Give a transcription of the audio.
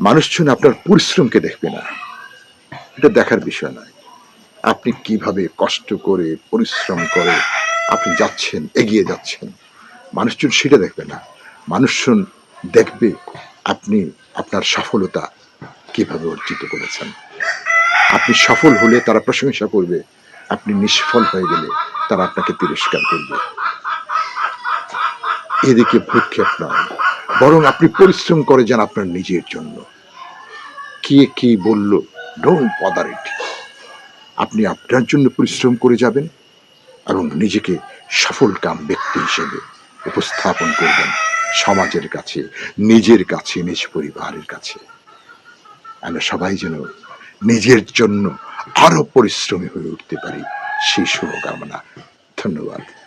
মানুষজন আপনার পরিশ্রমকে দেখবে না। এটা দেখার বিষয় নয়। আপনি কীভাবে কষ্ট করে, পরিশ্রম করে আপনি যাচ্ছেন, এগিয়ে যাচ্ছেন মানুষজন সেটা দেখবে না। মানুষজন দেখবে আপনি আপনার সফলতা কীভাবে অর্জিত করেছেন। আপনি সফল হলে তারা প্রশংসা করবে। আপনি নিষ্ফল হয়ে গেলে তারা আপনাকে তিরস্কার করবে। এদিকে ভ্রুক্ষেপ নয়। বরং আপনি পরিশ্রম করে যান আপনার নিজের জন্য। কে কি বলল ডোন্ট বদার ইট আপনি আপনার জন্য পরিশ্রম করে যাবেন এবং নিজেকে সফল কাম ব্যক্তি হিসেবে উপস্থাপন করবেন সমাজের কাছে, নিজের কাছে, নিজ পরিবারের কাছে। আমরা সবাই যেন নিজের জন্য আরও পরিশ্রমী হয়ে উঠতে পারি। সেই শুভকামনা। ধন্যবাদ।